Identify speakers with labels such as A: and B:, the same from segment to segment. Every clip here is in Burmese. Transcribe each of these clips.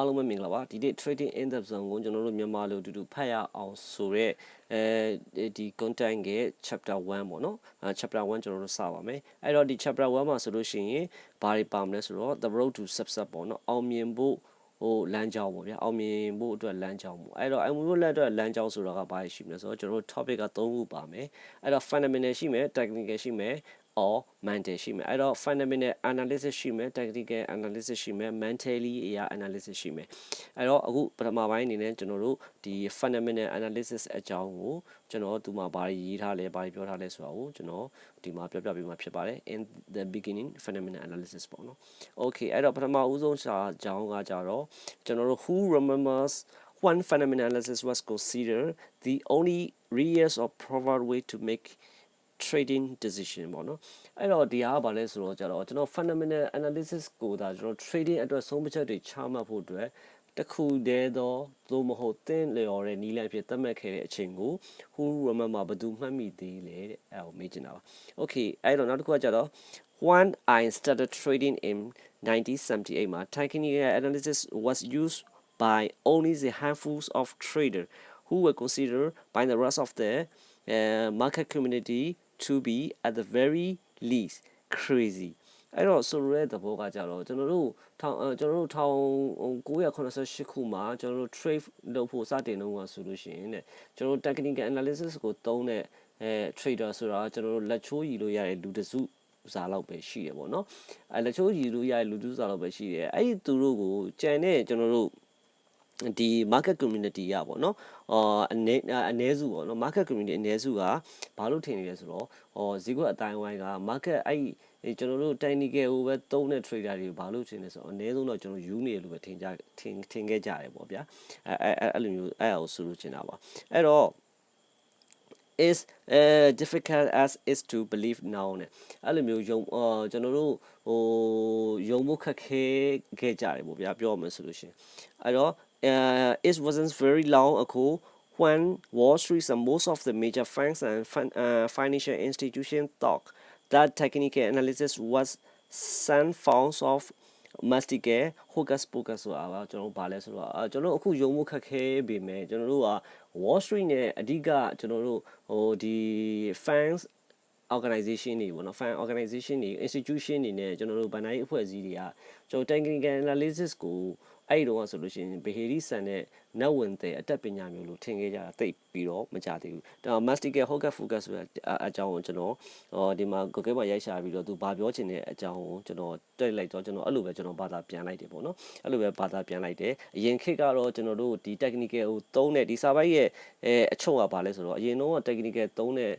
A: အားလုံးပဲမင်္ဂလာပါဒီနေ့ trading in the zone ကိုကျွန်တော်တို့မြန်မာလိုအတူတူဖတ်ရအောင်ဆိုတော့အဲဒီ content ရဲ့ chapter 1ပေါ့နော်အဲ chapter 1ကျွန်တော်တို့စပါမယ်အဲ့တော့ဒီ chapter 1မှာဆိုလို့ရှိရင်ဘာတွေပါမလဲဆိုတော့ the road to success ပေါ့နော်အောင်မြင်ဖို့ဟိုလမ်းကြောင်းပေါ့ဗျာအောင်မြင်ဖို့အတွက်လမ်းကြောင်းပေါ့အဲ့တော့အမှုလို့လက်အတွက်လမ်းကြောင်းဆိုတာကဘာရှိမလဲဆိုတော့ကျွန်တော်တို့ topic က3ခုပါမယ်အဲ့တော့ fundamental ရှိမယ် technical ရှိမယ် or mental ရှိမယ်အဲ့တော့ fundamental analysis ရှိမယ် technical analysis ရှိမယ် mentally အရာ analysis ရှိမယ်အဲ့တော့အခုပထမပိုင်းအနေနဲ့ကျွန်တော်တို့ဒီ fundamental analysis အကြောင်းကိုကျွန်တော်ဒီမှာဘာရေးထားလဲဘာပြောထားလဲဆိုတာကိုကျွန်တော်ဒီမှာပြောပြပေးမှာဖြစ်ပါတယ် in the beginning fundamental analysis ပေါ့နော် okay အဲ့တော့ပထမဦးဆုံးစာအကြောင်းကကြတော့ကျွန်တော်တို့ who remembers one fundamental analysis was considered the only real or proper way to make trading decision ပေါ့နော်အဲ့တော့ဒီဟာကဘာလဲဆိုတော့ကျတော့ကျွန်တော် fundamental analysis ကိုဒါကျွန်တော် trading အတွက်ဆုံးဖြတ်ချက်တွေချမှတ်ဖို့အတွက်တစ်ခုတည်းသောသို့မဟုတ်သင်လျော်တဲ့နီးလန့်ဖြစ်သတ်မှတ်ခဲ့တဲ့အချိန်ကို who remember ဘယ်သူမှတ်မိသေးလဲတဲ့အဲ့ကိုမေးချင်တာပါ okay အဲ့တော့နောက်တစ်ခုကကျတော့ when I started trading in 1978မှာ technical analysis was used by only the handfuls of traders who were considered by the rest of the uh, market community to be at the very least crazy အဲ့တော့ဆိုရဲသဘောကကြတော့ကျွန်တော်တို့ထောင်အဲကျွန်တော်တို့ထောင်988ခုမှာကျွန်တော်တို့ trade လုပ်ဖို့စတင်တော့ဆိုလို့ရှိရင်တဲ့ကျွန်တော်တို့ technical analysis ကိုသုံးတဲ့အဲ trader ဆိုတာကျွန်တော်တို့လက်ချိုးရည်လို့ရတဲ့လူတစုစာလောက်ပဲရှိတယ်ပေါ့နော်အဲလက်ချိုးရည်လို့ရတဲ့လူတစုစာလောက်ပဲရှိတယ်အဲ့ဒီသူတို့ကိုကြံတဲ့ကျွန်တော်တို့ ဒီ market community ရပေါ့နော်အော်အနေအနေစုပေါ့နော် market community အနေစုကဘာလို့ထင်နေလဲဆိုတော့ဟောဈေးကွက်အတိုင်းဝိုင်းက market အဲ့ဒီကျွန်တော်တို့ technical ကိုပဲသုံးတဲ့ trader တွေဘာလို့ထင်လဲဆိုတော့အနည်းဆုံးတော့ကျွန်တော်ယူနေလို့ပဲထင်ကြထင်ထင်ခဲ့ကြတယ်ပေါ့ဗျာအဲအဲအဲ့လိုမျိုးအဲ့အောင်ဆိုလို့ချင်တာပါအဲ့တော့ is uh difficult as is to believe now နဲ့အဲ့လိုမျိုးယုံအာကျွန်တော်တို့ဟိုယုံဖို့ခက်ခဲခဲ့ကြတယ်ပေါ့ဗျာပြောမှဆိုလို့ရှင်အဲ့တော့ uh, it wasn't very long ago when Wall Street and most of the major banks and fin- uh, financial institutions thought that technical analysis was some forms of masticae hocus pocus ဆိုတာကကျွန်တော်ဘာလဲဆိုတော့ကျွန်တော်အခုယုံမှုခက်ခဲပေမဲ့ကျွန်တော်တို့က Wall Street နဲ့အဓိကကျွန်တော်တို့ဟိုဒီ fans organization တွေပေါ့နော် fan organization တွေ institution တွေနဲ့ကျွန်တော်တို့ဗန်ဒိုင်းအဖွဲ့အစည်းတွေကကျွန်တော် technical analysis ကို အဲ့ဒီတော့ဆိုလို့ရှိရင် behavior ဆန်တဲ့ net ဝင်တဲ့အတက်ပညာမျိုးလို့ထင်ခဲ့ကြတာတိတ်ပြီးတော့မကြသေးဘူးဒါ mastical hocus focus ဆိုတဲ့အကြောင်းကိုကျွန်တော်ဟောဒီမှာ Google မှာရိုက်ရှာပြီးတော့သူဘာပြောချင်တဲ့အကြောင်းကိုကျွန်တော်တွေ့လိုက်တော့ကျွန်တော်အဲ့လိုပဲကျွန်တော်ဘာသာပြန်လိုက်တယ်ပေါ့နော်အဲ့လိုပဲဘာသာပြန်လိုက်တယ်အရင်ခေတ်ကတော့ကျွန်တော်တို့ဒီ technical ကိုသုံးတဲ့ဒီစာပိုက်ရဲ့အဲအချုပ်ကဘာလဲဆိုတော့အရင်တော့ technical သုံးတဲ့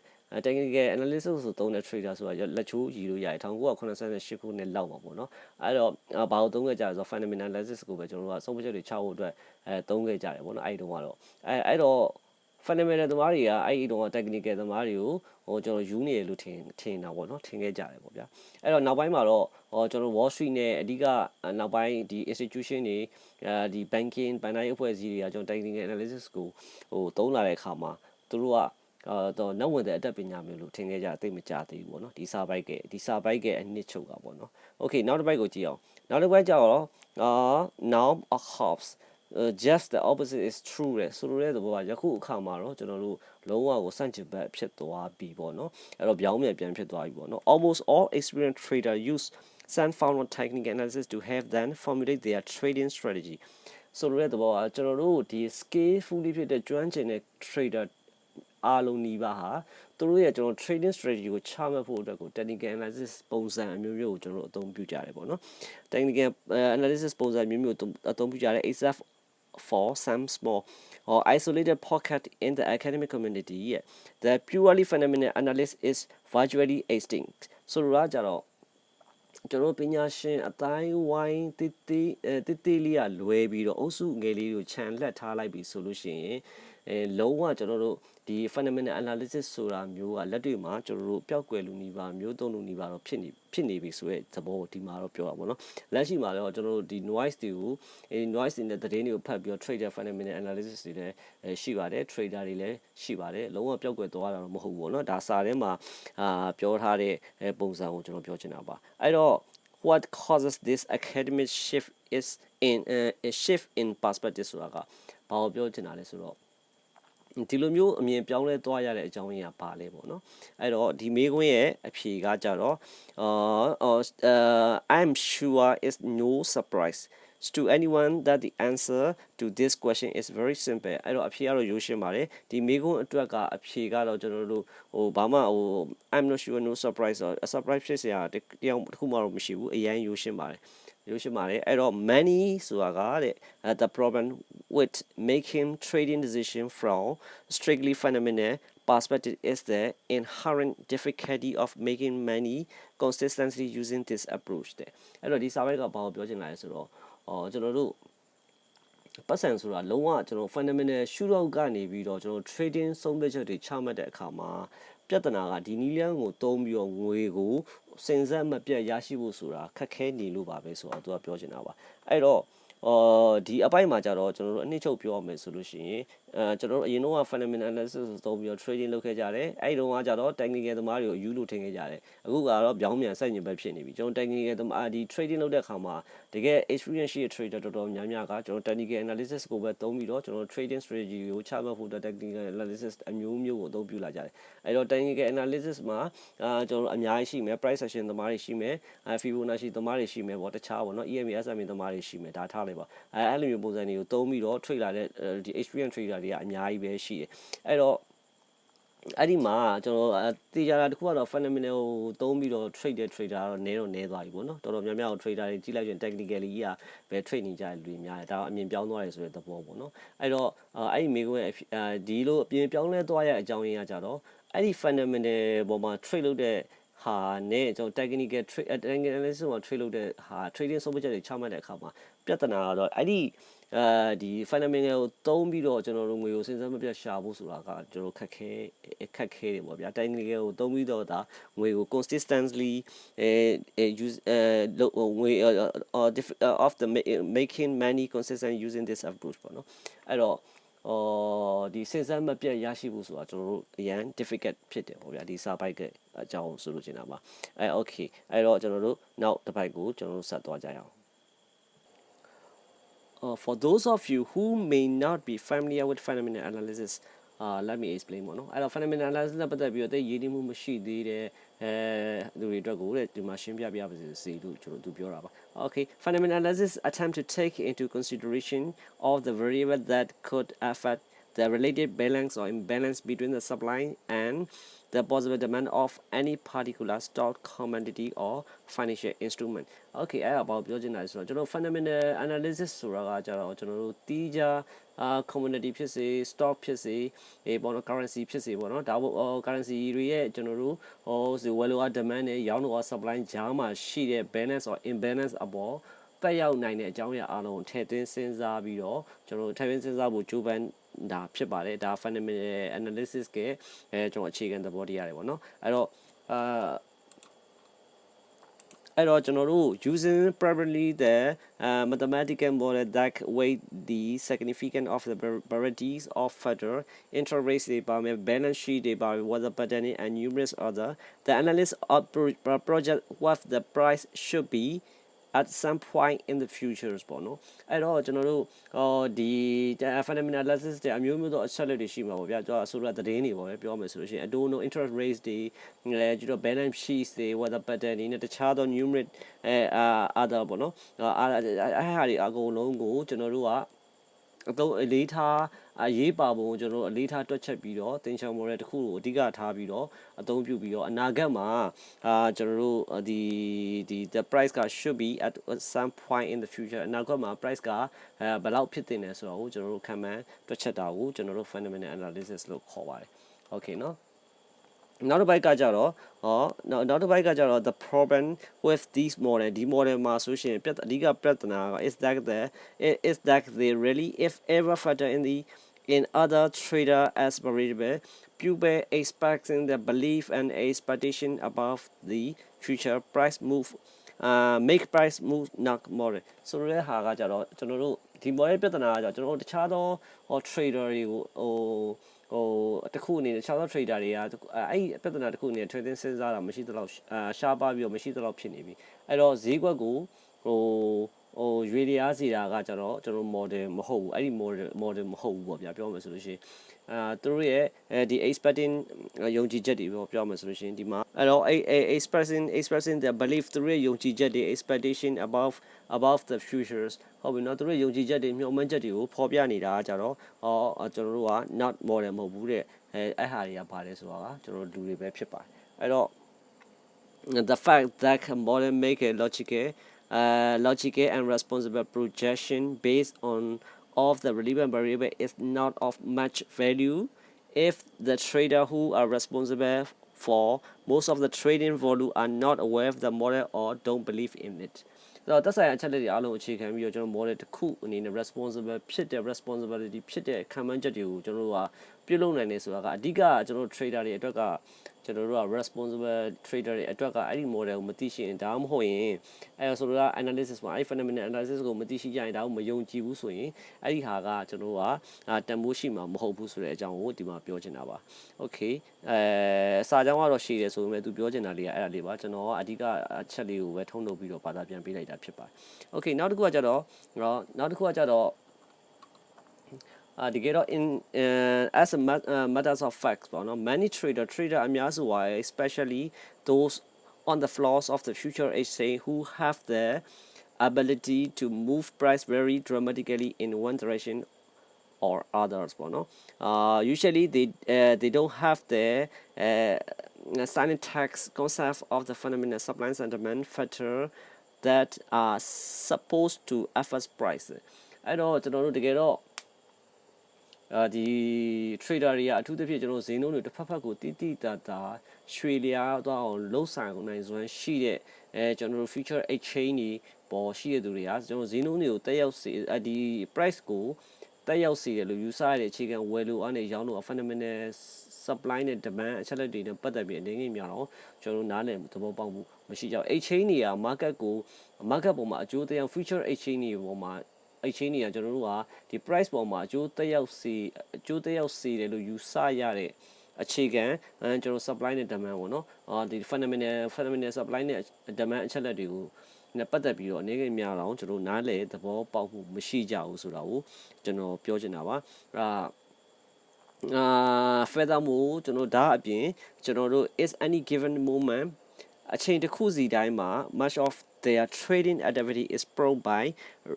A: technical analysis ဆိုသုံးတဲ့ trader ဆိုတာလက်ချိုးရည်လို့ရတယ်1988ခုနှစ်လောက်ပါပေါ့နော်အဲ့တော့ဘာလို့သုံးခဲ့ကြလဲဆိုတော့ fundamental analysis ကိုပဲကျွန်တော်တို့ကဆုံးဖြတ်ချက်တွေချဖို့အတွက်အဲသုံးခဲ့ကြတယ်ပေါ့နော်အဲ့ဒီတုန်းကတော့အဲအဲ့တော့ fundamental သမားတွေကအဲ့ဒီတုန်းက technical သမားတွေကိုဟိုကျွန်တော်ယူနေရလို့ထင်ထင်တာပေါ့နော်ထင်ခဲ့ကြတယ်ပေါ့ဗျာအဲ့တော့နောက်ပိုင်းမှာတော့ဟောကျွန်တော် Wall Street နဲ့အဓိကနောက်ပိုင်းဒီ institution တွေအဲဒီ banking ဘဏ္ဍာရေးအဖွဲ့အစည်းတွေကကျွန်တော် technical analysis ကိုဟိုသုံးလာတဲ့အခါမှာသူတို့က အာတော့နောက်ဝင်တဲ့အတတ်ပညာမျိုးလို့ထင်ခဲ့ကြသိမကြသေးဘူးပေါ့နော်ဒီစာပိုက်ကဒီစာပိုက်ကအနှစ်ချုပ်ကပေါ့နော်โอเคနောက်တစ်ပိုက်ကိုကြည့်အောင်နောက်တစ်ပိုက်ကျတော့အာ noun of hops uh, just the opposite is true လေဆိုလိုတဲ့သဘောကယခုအခါမှာတော့ကျွန်တော်တို့လုံးဝကိုစန့်ကျင်ဘက်ဖြစ်သွားပြီပေါ့နော်အဲ့တော့ပြောင်းပြန်ပြန်ဖြစ်သွားပြီပေါ့နော် almost all experienced trader use some found on technical analysis to have then formulate their trading strategy ဆိုလိုတဲ့သဘောကကျွန်တော်တို့ဒီ skillfully ဖြစ်တဲ့ကျွမ်းကျင်တဲ့ trader အားလုံးနီးပါးဟာသူတို့ရဲ့ကျွန်တော် trading strategy ကိုချမှတ်ဖို့အတွက်ကို technical analysis ပုံစံအမျိုးမျိုးကိုကျွန်တော်တို့အသုံးပြုကြတယ်ပေါ့နော် technical analysis ပုံစံမျိုးမျိုးအသုံးပြုကြတယ် except for some small or isolated pocket in the academic community yeah, the purely phenomenal analysis is virtually extinct ဆိုတော့ကြတော့ကျွန်တော်ပညာရှင်အတိုင်းဝိုင်းတိတိတိတိလေးကလွဲပြီးတော့အုပ်စုငယ်လေးကိုခြံလှက်ထားလိုက်ပြီဆိုလို့ရှိရင်အဲလုံးဝကျွန်တော်တို့ ဒီ fundamental analysis ဆိုတာမျိုးကလက်တွေ့မှာကျွန်တော်တို့ပျောက်ကွယ်လူနေပါမျိုးသုံးလူနေပါတော့ဖြစ်နေဖြစ်နေပြီဆိုတဲ့သဘောကိုဒီမှာတော့ပြောတာပေါ့နော်လက်ရှိမှာတော့ကျွန်တော်တို့ဒီ noise တွေကိုအဲ noise တွေနဲ့သတင်းတွေကိုဖတ်ပြီးတော့ trader fundamental analysis တွေလည်းရှိပါတယ် trader တွေလည်းရှိပါတယ်လုံးဝပျောက်ကွယ်သွားတာတော့မဟုတ်ဘူးပေါ့နော်ဒါစာထဲမှာအာပြောထားတဲ့ပုံစံကိုကျွန်တော်ပြောချင်တာပါအဲ့တော့ what causes this academic shift is in uh, a shift in perspective ဆိုတာကဘာကိုပြောချင်တာလဲဆိုတော့ ဒီလိုမျိုးအမြင်ပြောင်းလဲသွားရတဲ့အကြောင်းရင်းကပါလဲပေါ့နော်အဲ့တော့ဒီမေးခွန်းရဲ့အဖြေကကြတော့အာ uh I'm sure is no surprise to anyone that the answer to this question is very simple အဲ့တော့အဖြေကတော့ရိုးရှင်းပါတယ်ဒီမေးခွန်းအတွက်ကအဖြေကတော့ကျွန်တော်တို့ဟိုဘာမှဟို I'm not sure no surprise or a surprise ဖြစ်စရာတယောက်တစ်ခုမှတော့မရှိဘူးအရင်ရိုးရှင်းပါတယ် ရိုးရှင်းပါတယ်အဲ့တော့ money ဆိုတာကတဲ့ uh, the problem with making trading decision from strictly fundamental perspective is the inherent difficulty of making money consistently using this approach တဲ့အဲ့တော့ဒီစာပိုက်ကဘာကိုပြောချင်လာလဲဆိုတော့အော်ကျွန်တော်တို့ပတ်စံဆိုတာလုံးဝကျွန်တော် fundamental shoot out ကနေပြီးတော့ကျွန်တော် trading ဆုံးဖြတ်ချက်တွေချမှတ်တဲ့အခါမှာ ပြဿနာကဒီနီလန်းကိုသုံးပြီးတော့ငွေကိုစင်စက်မပြတ်ရရှိဖို့ဆိုတာခက်ခဲနေလို့ပါပဲဆိုတော့သူကပြောချင်တာပါအဲ့တော့ အော်ဒီအပိုင်းမှာကြတော့ကျွန်တော်တို့အနှစ်ချုပ်ပြောရမယ်ဆိုလို့ရှိရင်အဲကျွန်တော်တို့အရင်တော့ fundamental analysis ကိုသုံးပြီးတော့ trading လုပ်ခဲ့ကြတယ်အဲ့ဒီတော့ကကြတော့ technical သမားတွေကိုယူလို့ထင်ခဲ့ကြတယ်အခုကတော့ပြောင်းပြန်စိုက်ညင်ဘက်ဖြစ်နေပြီကျွန်တော် technical သမားဒီ trading လုပ်တဲ့အခါမှာတကယ် experience ရှိတဲ့ trader တော်တော်များများကကျွန်တော် technical analysis ကိုပဲသုံးပြီးတော့ကျွန်တော် trading strategy ကိုချမှတ်ဖို့ technical analysis အမျိုးမျိုးကိုအသုံးပြုလာကြတယ်အဲ့တော့ technical analysis မှာအာကျွန်တော်အများကြီးရှိမယ် price action သမားတွေရှိမယ် Fibonacci သမားတွေရှိမယ်ပေါ့တခြားပေါ့နော် EMA SMA သမားတွေရှိမယ်ဒါထားလိုက်ပါအဲအဲ့လိုမျိုးပုံစံတွေကိုသုံးပြီးတော့ trade လာတဲ့ဒီ experience trader တွေကအများကြီးပဲရှိတယ်အဲ့တော့အဲ့ဒီမှာကျွန်တော်တေချာတာတခုကတော့ phenomenal ကိုသုံးပြီးတော့ trade တဲ့ trader ကတော့နည်းတော့နည်းသွားပြီပေါ့နော်တော်တော်များများကို trader တွေကြီးလိုက်ရင် technically ကြီးကပဲ trade နေကြတဲ့လူတွေများတယ်ဒါကအမြင်ပြောင်းသွားတယ်ဆိုတဲ့သဘောပေါ့နော်အဲ့တော့အဲ့ဒီမိကွန်းဒီလိုအပြင်ပြောင်းလဲသွားရအကြောင်းရင်းကကြတော့အဲ့ဒီ fundamental ပေါ်မှာ trade လုပ်တဲ့ ဟာနဲ့ကျွန်တော် technical trade technical analysis မှာ trade လုပ်တဲ့ဟာ trading ဆုံးဖြတ်ချက်တွေချမှတ်တဲ့အခါမှာပြဿနာကတော့အဲ့ဒီအဲဒီ fundamental ကိုသုံးပြီးတော့ကျွန်တော်တို့ငွေကိုစဉ်းစားမပြတ်ရှာဖို့ဆိုတာကကျွန်တော်ခက်ခဲခက်ခဲတယ်ပေါ့ဗျာ technical ကိုသုံးပြီးတော့ဒါငွေကို consistently အဲ use အဲငွေ of the making money consistent using this approach ပေါ့နော်အဲ့တော့ အော်ဒီစဉ်းစားမပြတ်ရရှိဖို့ဆိုတာကျွန်တော်တို့အရန် difficult ဖြစ်တယ်ပေါ့ဗျာဒီစာပိုက်ကအကြောင်းဆိုလို့ချင်တာပါအဲ okay အဲ့တော့ကျွန်တော်တို့နောက်တစ်ပိုက်ကိုကျွန်တော်တို့ဆက်သွားကြရအောင် Uh, for those of you who may not be familiar with phenomenon analysis uh let me explain ပေါ့နော်အဲ့တော့ phenomenon analysis နဲ့ပတ်သက်ပြီးတော့တိတ်ရည်ရည်မှုမရှိသေးတဲ့အဲလူတွေအတွက်ကိုတဲ့ဒီမှာရှင်းပြပြပါစေလို့ကျွန်တော်သူပြောတာပါ okay phenomenon analysis attempt to take into consideration all the variables that could affect the related balance or imbalance between the supply and the possible demand of any particular stock commodity or financial instrument okay အဲ့ဒါဘာပြောချင်တာလဲဆိုတော့ကျွန်တော် fundamental analysis ဆိုတာကကြတော့ကျွန်တော်တို့တီးကြအာ commodity ဖြစ်စေ stock ဖြစ်စေအေးပေါ့နော် currency ဖြစ်စေပေါ့နော်ဒါပေါ့ currency တွေရဲ့ကျွန်တော်တို့ဟိုဆို value or demand နဲ့ရောင်းတော့ supply ကြားမှာရှိတဲ့ balance or imbalance အပေါ် တက်ရောက်နိုင်တဲ့အကြောင်းအရာအားလုံးကိုထည့်သွင်းစဉ်းစားပြီးတော့ကျွန်တော်တို့ထည့်သွင်းစဉ်းစားဖို့ကြိုးပမ်းဒါဖြစ်ပါတယ်ဒါ fundamental analysis ကအဲကျွန်တော်အခြေခံသဘောတရားတွေပေါ့နော်အဲ့တော့အာအဲ့တော့ကျွန်တော်တို့ using primarily the uh, mathematical model that weight the significance of the varieties of factor interest rates တွေပါမယ် balance sheet တွေပါမယ် weather pattern and numerous other the analysis of project what the price should be at some point in the futures ပေါ့နော်အဲ့တော့ကျွန်တော်တို့ဟောဒီ phenomenal analysis တွေအမျိုးမျိုးသောအချက်လက်တွေရှိမှာပေါ့ဗျာကျွန်တော်အဆိုတော့သတင်းတွေပေါ့လေပြောမယ်ဆိုလို့ရှိရင် I don't know interest rates တွေအဲကျွန်တော် balance sheets တွေ weather pattern တွေနဲ့တခြားသော numeric အဲအာ other ပေါ့နော်အဲအဲ့ဟာတွေအကုန်လုံးကိုကျွန်တော်တို့က အသုံးအလေးထားအရေးပါပုံကိုကျွန်တော်တို့အလေးထားတွက်ချက်ပြီးတော့သင်ချောင်မော်တဲ့တစ်ခုကိုအဓိကထားပြီးတော့အသုံးပြုပြီးတော့အနာဂတ်မှာအာကျွန်တော်တို့ဒီဒီ the price က should be at some point in the future အနာဂတ်မှာ price ကအဲဘယ်လောက်ဖြစ်တင်လဲဆိုတော့ကျွန်တော်တို့ခံမှန်းတွက်ချက်တာကိုကျွန်တော်တို့ fundamental analysis လို့ခေါ်ပါတယ် okay เนาะ နောက်တစ်ပိုက်ကကြတော့ဟောနောက်တစ်ပိုက်ကကြတော့ the problem with these model ဒီ model မှာဆိုရှင်ပြအဓိကပြဿနာက is that the is that they really if ever factor in the in other trader as variable people expecting the belief and expectation above the future price move uh make price move not more ဆိုတဲ့ဟာကကြတော့ကျွန်တော်တို့ဒီ model ပြဿနာကကြတော့ကျွန်တော်တို့တခြားသောဟော trader တွေကိုဟို ဟိုတခုအနေနဲ့ chart trader တွေကအဲ့ဒီပြဿနာတခုအနေနဲ့ trading စဉ်းစားတာမရှိသလောက်အာရှားပါပြီးတော့မရှိသလောက်ဖြစ်နေပြီအဲ့တော့ဈေးကွက်ကိုဟို ဟိုရွေတရားစီတာကကျတော့ကျွန်တော် model မဟုတ်ဘူးအဲ့ဒီ model model မဟုတ်ဘူးပေါ့ဗျာပြောမယ်ဆိုလို့ရှိရင်အာသူတို့ရဲ့အဲဒီ expecting ယုံကြည်ချက်တွေပေါ့ပြောမယ်ဆိုလို့ရှိရင်ဒီမှာအဲ့တော့ expressing expressing their belief သူတို့ရဲ့ယုံကြည်ချက်တွေ expectation above above the futures ဟုတ်ပြီနော်သူတို့ယုံကြည်ချက်တွေမျှော်မှန်းချက်တွေကိုဖော်ပြနေတာကြတော့ဟောကျွန်တော်တို့က not model မဟုတ်ဘူးတဲ့အဲအဲ့ဟာတွေကပါတယ်ဆိုတာကကျွန်တော်တို့လူတွေပဲဖြစ်ပါတယ်အဲ့တော့ the fact that modern make a logical uh, logical and responsible projection based on of the relevant variable is not of much value if the trader who are responsible for most of the trading volume are not aware of the model or don't believe in it ဆိုတော့သက်ဆိုင်ရာအချက်လက်တွေအားလုံးအခြေခံပြီးတော့ကျွန်တော် model တစ်ခုအနေနဲ့ responsible ဖြစ်တဲ့ responsibility ဖြစ်တဲ့ခံမှန်းချက်တွေကိုကျွန်တော်တို့ကပြုလုပ်နိုင်နေဆိုတာကအဓိကကျွန်တော်တို့ trader တွေအတွက်က ကျွန်တော်တို့က responsible trader တွေအတွက်ကအဲ့ဒီ model ကိုမသိရှိရင်ဒါမှမဟုတ်ရင်အဲ့ဒါဆိုတော့ analysis မှာအဲ့ phenomenal analysis ကိုမသိရှိကြရင်ဒါကိုမယုံကြည်ဘူးဆိုရင်အဲ့ဒီဟာကကျွန်တော်တို့ကတန်ဖိုးရှိမှာမဟုတ်ဘူးဆိုတဲ့အကြောင်းကိုဒီမှာပြောချင်တာပါ okay အဲစာကြောင်းကတော့ရှိတယ်ဆိုပေမဲ့သူပြောချင်တာလေးကအဲ့ဒါလေးပါကျွန်တော်ကအဓိကအချက်လေးကိုပဲထုံးလုပ်ပြီးတော့ဘာသာပြန်ပေးလိုက်တာဖြစ်ပါတယ် okay နောက်တစ်ခုကကြတော့နောက်တစ်ခုကကြတော့ uh, တကယ်တော့ in uh, as a mat- uh, matters of facts ပေါ့နော် many trader trader အများစုပါ especially those on the floors of the future exchange who have the ability to move price very dramatically in one direction or others ပေါ့နော် uh, usually they uh, they don't have the uh, syntax concept of the fundamental supply and sentiment factor that are supposed to affect price အဲ့တော့ကျွန်တော်တို့တကယ်တော့ အာဒီ trader တွေကအထူးသဖြင့်ကျွန်တော်ဈေးနှုန်းတွေတစ်ဖက်ဖက်ကိုတိတိတတ်တာရွှေလျားသွားအောင်လှုပ်ဆောင်နိုင်စွမ်းရှိတဲ့အဲကျွန်တော်တို့ future exchange တွေပေါ်ရှိတဲ့သူတွေကကျွန်တော်ဈေးနှုန်းတွေကိုတက်ရောက်စေအဒီ price ကိုတက်ရောက်စေတယ်လို့ယူဆရတဲ့အခြေခံဝယ်လို့အနေရောင်းလို့ fundamental supply နဲ့ demand အချက်လက်တွေနဲ့ပတ်သက်ပြီးအနေငယ်များတော့ကျွန်တော်တို့နားလည်သဘောပေါက်မှုမရှိကြဘူး exchange တွေက market ကို market ပေါ်မှာအကျိုးတရား future exchange တွေပေါ်မှာ exchange တွေကကျွန်တော်တို့ကဒီ price ပေါ်မှာအကျိုးသက်ရောက်စေအကျိုးသက်ရောက်စေတယ်လို့ယူဆရတဲ့အခြေခံအဲကျွန်တော် supply နဲ့ demand ပေါ့နော်အာဒီ fundamental fundamental supply နဲ့ demand အချက်လက်တွေကိုနဲ့ပတ်သက်ပြီးတော့အနေငယ်များတော့ကျွန်တော်နားလေသဘောပေါက်မှုမရှိကြဘူးဆိုတာကိုကျွန်တော်ပြောချင်တာပါအာအာ furthermore ကျွန်တော်ဒါအပြင်ကျွန်တော်တို့ is any given moment အချိန်တစ်ခုစီတိုင်းမှာ much of their trading activity is prone by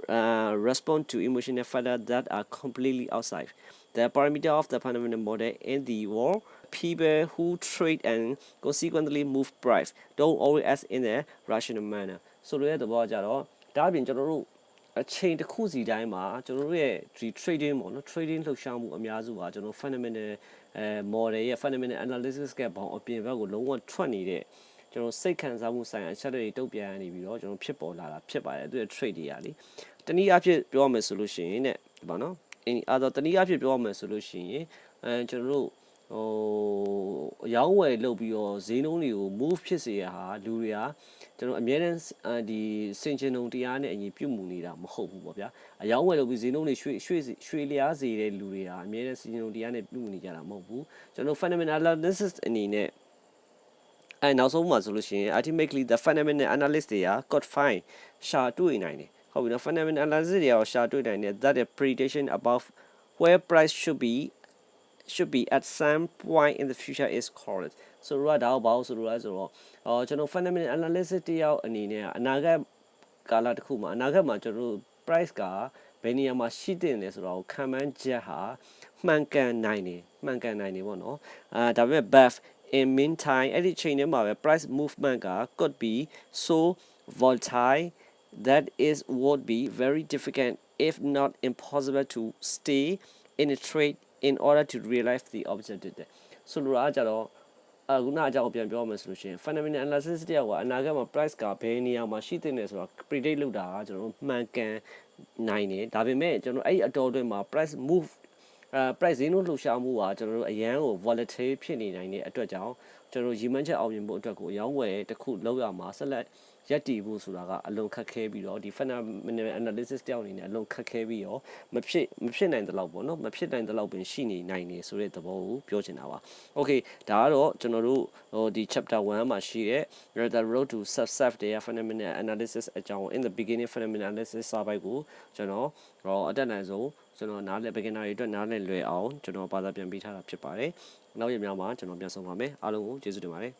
A: uh, respond to emotional factors that are completely outside the parameter of the fundamental model in the world people who trade and consequently move price don't always act in a rational manner ဆိုလိုတဲ့သဘောကကြတော့ဒါအပြင်ကျွန်တော်တို့အချိန်တစ်ခုစီတိုင်းမှာကျွန်တော်တို့ရဲ့ဒီ trading ပေါ့နော် trading လှုပ်ရှားမှုအများစုကကျွန်တော် fundamental အဲ model ရဲ့ fundamental analysis ကဘောင်အပြင်ဘက်ကိုလုံးဝထွက်နေတဲ့ ကျွန်တော်စိတ်ခံစားမှုဆိုင်ရာအချက်တွေတုတ်ပြန်နေပြီးတော့ကျွန်တော်ဖြစ်ပေါ်လာတာဖြစ်ပါတယ်သူရဲ့ trade တွေကလေတနည်းအားဖြင့်ပြောရမယ်ဆိုလို့ရှိရင်တဲ့ဒီပါနော် any other တနည်းအားဖြင့်ပြောရမယ်ဆိုလို့ရှိရင်အဲကျွန်တော်တို့ဟိုအယောင်းဝယ်လုပ်ပြီးတော့ဈေးနှုန်းတွေကို move ဖြစ်စေရဟာလူတွေကကျွန်တော်အများနဲ့ဒီစင်ချင်ုံတရားနဲ့အညီပြုတ်မှုနေတာမဟုတ်ဘူးပေါ့ဗျာအယောင်းဝယ်လုပ်ပြီးဈေးနှုန်းတွေရွှေ့ရွှေ့ရွှေ့လျားစေတဲ့လူတွေဟာအများနဲ့စင်ချင်ုံတရားနဲ့ပြုတ်မှုနေကြတာမဟုတ်ဘူးကျွန်တော် fundamental analysis အနေနဲ့ အဲနောက်ဆုံးမှာဆိုလို့ရှိရင် ultimately the fundamental analyst တွေက code fine ရှာတွေ့နိုင်တယ်ဟုတ်ပြီနော် fundamental analysis တွေရောရှာတွေ့နိုင်တယ် that the prediction about where price should be should be at some point in the future is correct ဆိုတော့ဒါဘာလို့ဆိုတော့ဆိုတော့အော်ကျွန်တော် fundamental analysis တယောက်အနေနဲ့အနာဂတ်ကာလတစ်ခုမှာအနာဂတ်မှာကျွန်တော်တို့ price ကဘယ်နေရာမှာရှိတင်လဲဆိုတော့ခံမှန်းချက်ဟာမှန်ကန်နိုင်တယ်မှန်ကန်နိုင်တယ်ပေါ့နော်အာဒါပေမဲ့ buff in meantime အဲ့ဒီချိန်ထဲမှာပဲ price movement က could be so volatile that is would be very difficult if not impossible to stay in a trade in order to realize the objective ဆိုလိုတာကကြတော့အခုနအကြောင်းပြန်ပြောမယ်ဆိုလို့ရှိရင် fundamental analysis တယောက်ကအနာဂတ်မှာ price ကဘယ်နေရာမှာရှိတဲ့လဲဆိုတော့ predict လုပ်တာကကျွန်တော်တို့မှန်ကန်နိုင်တယ်ဒါပေမဲ့ကျွန်တော်အဲ့ဒီအတော်အတွင်းမှာ price move အဲ price ဈေးနှုန်းလှူရှားမှုကကျွန်တော်တို့အရန်ကို volatile ဖြစ်နေနိုင်တဲ့အတွက်ကြောင့်ကျွန်တော်တို့ရီမန်းချက်အောင်မြင်ဖို့အတွက်ကိုအယောင်းဝယ်တစ်ခုလောက်ရမှာဆက်လက်ရက်တည်ဖို့ဆိုတာကအလွန်ခက်ခဲပြီးတော့ဒီ phenomenal analysis တယောက်အနေနဲ့အလွန်ခက်ခဲပြီးတော့မဖြစ်မဖြစ်နိုင်တဲ့လောက်ပေါ့နော်မဖြစ်နိုင်တဲ့လောက်ပင်ရှိနေနိုင်နေဆိုတဲ့သဘောကိုပြောချင်တာပါ okay ဒါကတော့ကျွန်တော်တို့ဟိုဒီ chapter 1မှာရှိတဲ့ the road to self self တဲ့ phenomenal analysis အကြောင်း in the beginning phenomenal analysis စာပိုက်ကိုကျွန်တော်ဟောအတက်နိုင်ဆုံး ကျွန်တော်နားလည် beginner တွေအတွက်နားလည်လွယ်အောင်ကျွန်တော်ဘာသာပြန်ပေးထားတာဖြစ်ပါတယ်နောက်ရများမှာကျွန်တော်ပြန်ဆောင်ပါမယ်အားလုံးကိုကျေးဇူးတင်ပါတယ်